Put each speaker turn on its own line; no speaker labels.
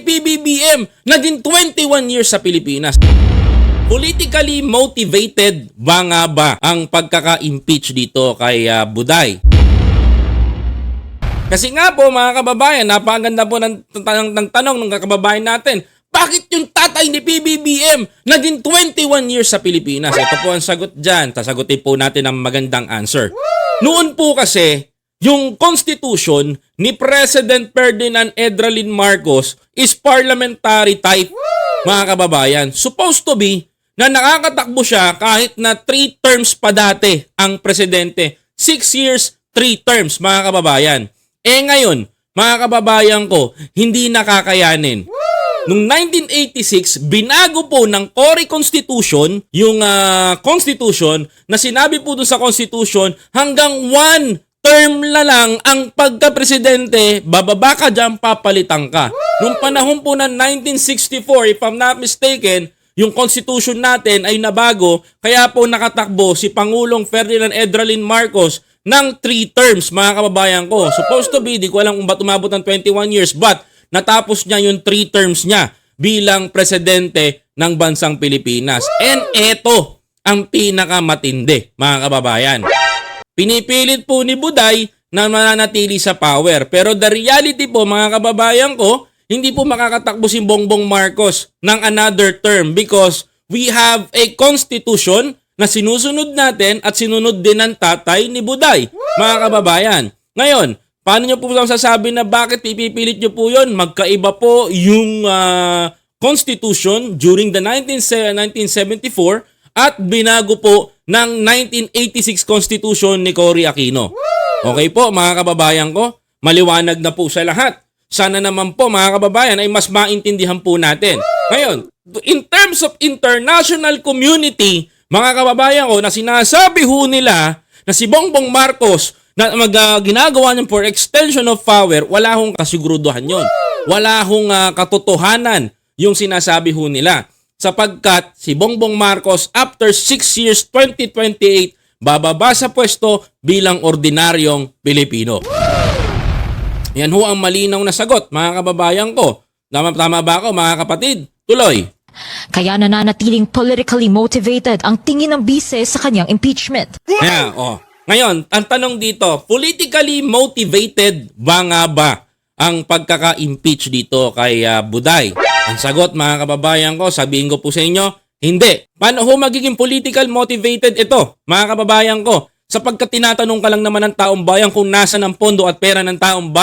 ni PBBM, naging 21 years sa Pilipinas. Politically motivated ba nga ba ang pagkaka-impeach dito kay ah, Buday? Kasi nga po mga kababayan, napakaganda po ng, ng, ng tanong ng kababayan natin. Bakit yung tatay ni PBBM naging 21 years sa Pilipinas? Ito po ang sagot dyan. Tasagutin po natin ang magandang answer. Noon po kasi, yung constitution ni President Ferdinand Edralin Marcos is parliamentary type, mga kababayan. Supposed to be na nakakatakbo siya kahit na 3 terms pa dati ang presidente. 6 years, 3 terms, mga kababayan. Eh ngayon, mga kababayan ko, hindi nakakayanin. Noong 1986, binago po ng Cory Constitution yung ah, Constitution na sinabi po dun sa Constitution hanggang one term na lang ang pagka-presidente, bababa ka dyan, papalitan ka. Noong panahon po ng 1964, if I'm not mistaken, yung constitution natin ay nabago, kaya po nakatakbo si Pangulong Ferdinand Edralin Marcos ng 3 terms, mga kababayan ko. Supposed to be, di ko alam kung ba't umabot ng 21 years, but natapos niya yung 3 terms niya bilang presidente ng bansang Pilipinas. And eto ang pinakamatindi, mga kababayan. Pinipilit po ni Buday na mananatili sa power. Pero the reality po mga kababayan ko, hindi po makakatakbo si Bongbong Marcos ng another term because we have a constitution na sinusunod natin at sinunod din ng tatay ni Buday, mga kababayan. Ngayon, paano nyo po sasabi na bakit ipipilit nyo po yun? Magkaiba po yung ah, constitution during the 19, 1974 at binago po ng 1986 Constitution ni Cory Aquino. Okay po mga kababayan ko, maliwanag na po sa lahat. Sana naman po mga kababayan ay mas maintindihan po natin. Ngayon, in terms of international community, mga kababayan ko na sinasabi ho nila na si Bongbong Marcos na mag, ah, ginagawa niyan for extension of power, wala hong kasiguruduhan yon. Wala hong ah, katotohanan yung sinasabi ho nila sapagkat si Bongbong Marcos after 6 years 2028 bababa sa pwesto bilang ordinaryong Pilipino. Yan ho ang malinaw na sagot mga kababayan ko. Tama, tama ba ako mga kapatid? Tuloy.
Kaya nananatiling politically motivated ang tingin ng bise sa kanyang impeachment.
Yeah, oh. Ngayon, ang tanong dito, politically motivated ba nga ba ang pagkaka-impeach dito kay ah, Buday? Ang sagot mga kababayan ko, sabihin ko po sa inyo, hindi. Paano ho magiging political motivated ito, mga kababayan ko? Sapagkat tinatanong ka lang naman ng taong bayan kung nasa ng pondo at pera ng taong bayan